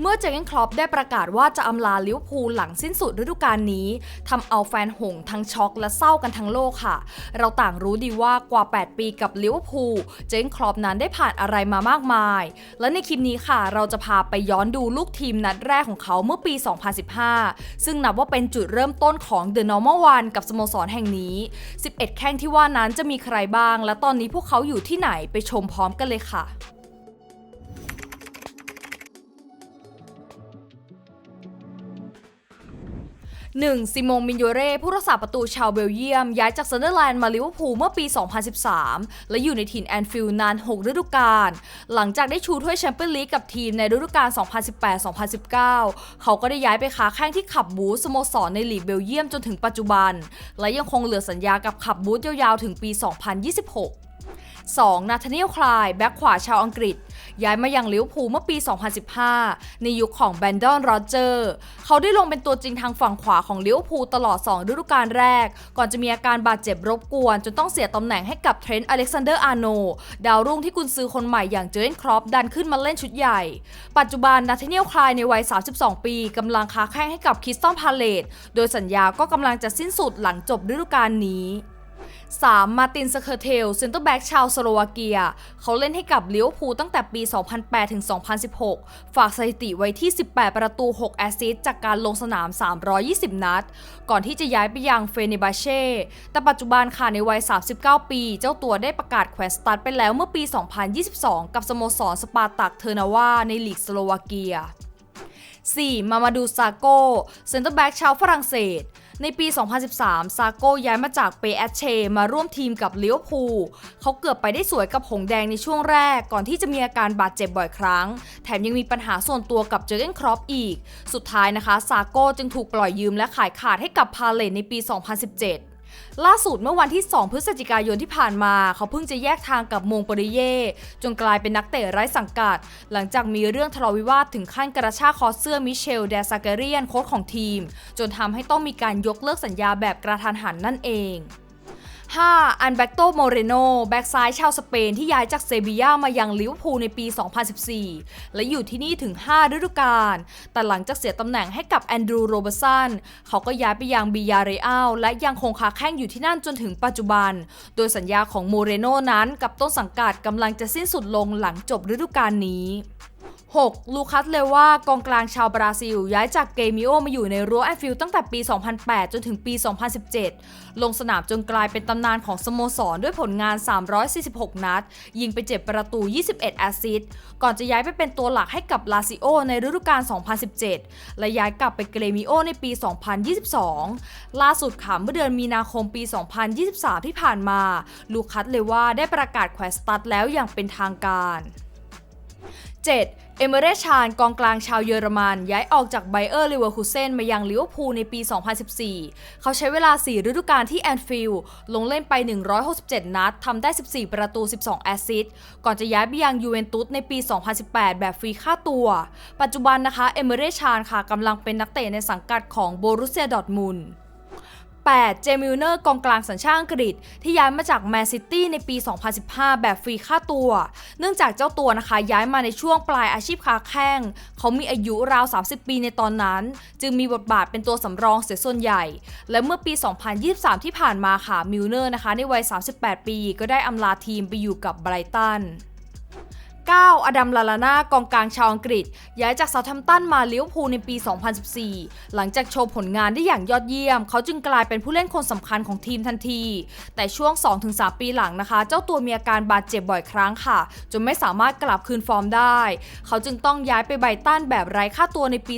เมื่อเจเกนคลอปได้ประกาศว่าจะอำลาลิเวอร์พูลหลังสิ้นสุดฤดูกาลนี้ทำเอาแฟนหงทั้งช็อกและเศร้ากันทั้งโลกค่ะ เราต่างรู้ดีว่ากว่า 8 ปีกับลิเวอร์พูลเจเกนคลอปนั้นได้ผ่านอะไรมามากมาย และในคลิปนี้ค่ะเราจะพาไปย้อนดูลูกทีมนัดแรกของเขาเมื่อปี 2015 ซึ่งนับว่าเป็นจุดเริ่มต้นของ The Normal One กับสโมสรแห่งนี้ 11 แข้งที่ว่านั้นจะมีใครบ้าง และตอนนี้พวกเขาอยู่ที่ไหนไปชมพร้อมกันเลยค่ะ 1. ซิโมงมินโยเร่ผู้รักษาประตูชาวเบลเยียม ย้ายจากซันเดอร์แลนด์มาลิเวอร์พูลเมื่อปี 2013 และอยู่ในถิ่นแอนฟิลด์นาน 6 ฤดูกาล หลังจากได้ชูถ้วยแชมเปี้ยนลีกกับทีมในฤดูกาล 2018-2019 เขาก็ได้ย้ายไปค้าแข้งที่ขับบูธสโมสรในลีกเบลเยียมจนถึงปัจจุบัน และยังคงเหลือสัญญากับขับบูธยาวๆถึงปี 2026 2. นาธานียลคลาย แบ็คขวาชาวอังกฤษ ย้ายมายังลิเวอร์พูลเมื่อปี 2015 ในยุคของแบนดอนโรเจอร์เขาได้ลงเป็นตัวจริงทางฝั่งขวาของลิเวอร์พูลตลอด 2 ฤดูกาลแรก ก่อนจะมีอาการบาดเจ็บรบกวน จนต้องเสียตำแหน่งให้กับเทรนต์อเล็กซานเดอร์อาร์โนดาวรุ่งที่กุนซือคนใหม่อย่างเจอร์เกนครอปดันขึ้นมาเล่นชุดใหญ่ ปัจจุบันนาธานียลคลายในวัย 32 ปีกำลังค้าแข้งให้กับคิสตันพาเลตโดยสัญญาก็กำลังจะสิ้นสุดหลังจบฤดูกาลนี้ 3. มาตินสเคอร์เทลเซนเตอร์แบ็กชาวสโลวาเกีย เขาเล่นให้กับลิเวอร์พูลตั้งแต่ปี 2008 ถึง 2016 ฝากสถิติไว้ที่ 18 ประตู 6 แอสซิสต์จากการลงสนาม 320 นัด ก่อนที่จะย้ายไปยังเฟเนบาเช่ แต่ปัจจุบันค่ะในวัย 39 ปี เจ้าตัวได้ประกาศแขวนสตาร์ทไปแล้วเมื่อปี 2022 กับสโมสรสปาร์ตักเทอร์นาวาในลีกสโลวาเกีย 4. มามาดูซาโกเซนเตอร์แบ็กชาวฝรั่งเศส ในปี 2013 ซาโก้ย้ายมาจากเปแอชเชมาร่วมทีมกับเลี้ยวพูเขาเกือบไปได้สวยกับหงแดงในช่วงแรก ก่อนที่จะมีอาการบาดเจ็บบ่อยครั้ง แถมยังมีปัญหาส่วนตัวกับเจอร์เกนครอปอีก สุดท้ายนะคะ ซาโก้จึงถูกปล่อยยืมและขายขาดให้กับพาเลตในปี 2017 ล่าสุดเมื่อวันที่ 2 พฤศจิกายนที่ผ่านมา เขาเพิ่งจะแยกทางกับมงปริเย่จนกลายเป็นนักเตะไร้สังกัด หลังจากมีเรื่องทะเลาะวิวาทถึงขั้นกระชากคอเสื้อมิเชลเดซาการียนโค้ชของทีม จนทำให้ต้องมีการยกเลิกสัญญาแบบกระทันหันนั่นเอง 5. อันเบกโตโมเรโนแบ็กซ้ายชาวสเปนที่ย้ายจากเซบีย่ามายังลิเวอร์พูลในปี 2014 และอยู่ที่นี่ถึง 5 ฤดูกาล แต่หลังจากเสียตำแหน่งให้กับแอนดรูโรเบสันเขาก็ย้ายไปยังบิยาเรอัลและยังคงค้าแข้งอยู่ที่นั่นจนถึงปัจจุบัน โดยสัญญาของโมเรโนนั้นกับต้นสังกัดกำลังจะสิ้นสุดลงหลังจบฤดูกาลนี้ 6. ลูคัสเลว่ากองกลางชาวบราซิล ย้ายจากเกมิโอมาอยู่ในรั้วแอนฟิลด์ตั้งแต่ปี 2008 จนถึงปี 2017 ลงสนามจนกลายเป็นตำนานของสโมสรด้วยผลงาน 346 นัด ยิงไป 7 ประตู 21 แอสซิสต์ก่อนจะย้ายไปเป็นตัวหลักให้กับลาซิโอในฤดูกาล 2017 และย้ายกลับไปเกมิโอในปี 2022 ล่าสุดค่ะเมื่อเดือนมีนาคมปี 2023 ที่ผ่านมา ลูคัสเลว่าได้ประกาศแขวนสตัดแล้วอย่างเป็นทางการ 7. เอเมเรชานกองกลางชาวเยอรมัน ย้ายออกจากไบเออร์เลเวอร์คูเซนมายังลิเวอร์พูลในปี 2014 เขาใช้เวลา 4 ฤดูกาลที่แอนฟิลด์ลงเล่นไป 167 นัดทำได้ 14 ประตู 12 แอสซิสต์ก่อนจะย้ายไปยังยูเวนตุสในปี 2018 แบบฟรีค่าตัว ปัจจุบันนะคะเอเมเรชานค่ะกำลังเป็นนักเตะในสังกัดของโบรุเซียดอร์ทมุนด์ 8. เจมิลเนอร์กองกลางสัญชาติอังกฤษ ที่ย้ายมาจากแมนซิตี้ในปี 2015 แบบฟรีค่าตัว เนื่องจากเจ้าตัวนะคะย้ายมาในช่วงปลายอาชีพค้าแข้ง เขามีอายุราว 30 ปีในตอนนั้น จึงมีบทบาทเป็นตัวสำรองเสียส่วนใหญ่ และเมื่อปี 2023 ที่ผ่านมาค่ะมิลเนอร์นะคะในวัย 38 ปีก็ได้อำลาทีมไปอยู่กับไบรตัน 9. อดัม ลาลาน่ากองกลางชาวอังกฤษ ย้ายจากเซาท์แฮมตันมาลิเวอร์พูลในปี 2014 หลังจากโชว์ผลงานได้อย่างยอดเยี่ยม เขาจึงกลายเป็นผู้เล่นคนสำคัญของทีมทันที แต่ช่วง 2-3 ปีหลังนะคะ เจ้าตัวมีอาการบาดเจ็บบ่อยครั้งค่ะ จนไม่สามารถกลับคืนฟอร์มได้ เขาจึงต้องย้ายไปไบรตันแบบไร้ค่าตัวในปี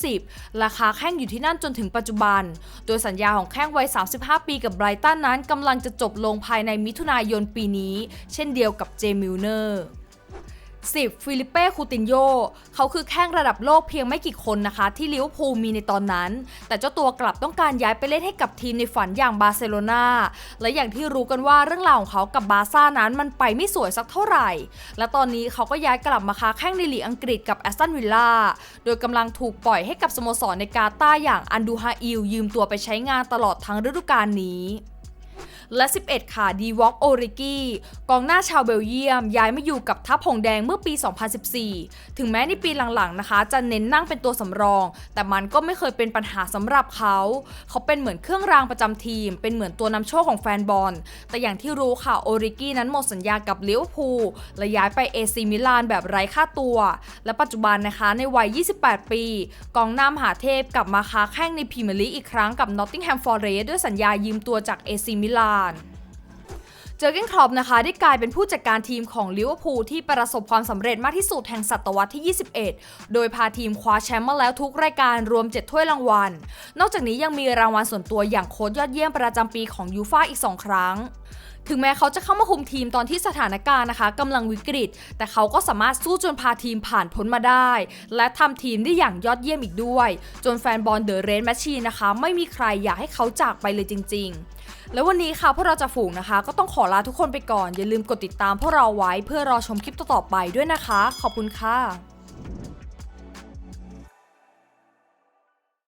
2020 ราคาแข้งอยู่ที่นั่นจนถึงปัจจุบัน โดยสัญญาของแข้งวัย 35 ปีกับไบรตันนั้นกำลังจะจบลงภายในมิถุนายนปีนี้ เช่นเดียวกับเจมิลเนอร์ 10. ฟิลิเป้ คูตินโย เขาคือแข้งระดับโลกเพียงไม่กี่คนนะคะ ที่ลิเวอร์พูลมีในตอนนั้น แต่เจ้าตัวกลับต้องการย้ายไปเล่นให้กับทีมในฝันอย่างบาร์เซโลนาและอย่างที่รู้กันว่าเรื่องราวของเขากับบาร์ซ่านั้นมันไปไม่สวยสักเท่าไหร่ และตอนนี้เขาก็ย้ายกลับมาค้าแข้งในลีกอังกฤษกับแอสตันวิลล่า โดยกำลังถูกปล่อยให้กับสโมสรในกาตาอย่างอันดูฮาอิลยืมตัวไปใช้งานตลอดทั้งฤดูกาลนี้ และ 11 ค่ะดีวอกโอริกีกองหน้าชาวเบลเยียม ย้ายมาอยู่กับทัพหงแดงเมื่อปี 2014 ถึงแม้ในปีหลังๆนะคะ จะเน้นนั่งเป็นตัวสำรอง แต่มันก็ไม่เคยเป็นปัญหาสำหรับเขา เขาเป็นเหมือนเครื่องรางประจำทีม เป็นเหมือนตัวนำโชคของแฟนบอล แต่อย่างที่รู้ค่ะโอริกีนั้นหมดสัญญากับลิเวอร์พูลและย้ายไปเอซีมิลานแบบไร้ค่าตัว และปัจจุบันนะคะในวัย 28 ปี กองหน้ามหาเทพกลับมาค้าแข้งในพรีเมียร์ลีกอีกครั้งกับ Nottingham Forest ด้วยสัญญายืมตัวจากเอซีมิลานเจอเกนครอปนะคะได้กลายเป็นผู้จัดการทีมของลิเวอร์พูลที่ประสบความสำเร็จมากที่สุดแห่งศตวรรษที่ 21 โดยพาทีมคว้าแชมป์มาแล้วทุกรายการรวม 7 ถ้วยรางวัล นอกจากนี้ยังมีรางวัลส่วนตัวอย่างโค้ชยอดเยี่ยมประจำปีของยูฟ่าอีก 2 ครั้ง ถึงแม้เขาจะเข้ามาคุมทีมตอนที่สถานการณ์นะคะกำลังวิกฤต แต่เขาก็สามารถสู้จนพาทีมผ่านพ้นมาได้ และทำทีมได้อย่างยอดเยี่ยมอีกด้วย จนแฟนบอลเดอะเรนแมชชีนะคะ ไม่มีใครอยากให้เขาจากไปเลยจริง ๆแล้ววันนี้ค่ะพวกเราจะฝูงนะคะ ก็ต้องขอลาทุกคนไปก่อน อย่าลืมกดติดตามพวกเราไว้เพื่อรอชมคลิปต่อๆไปด้วยนะคะ ขอบคุณค่ะ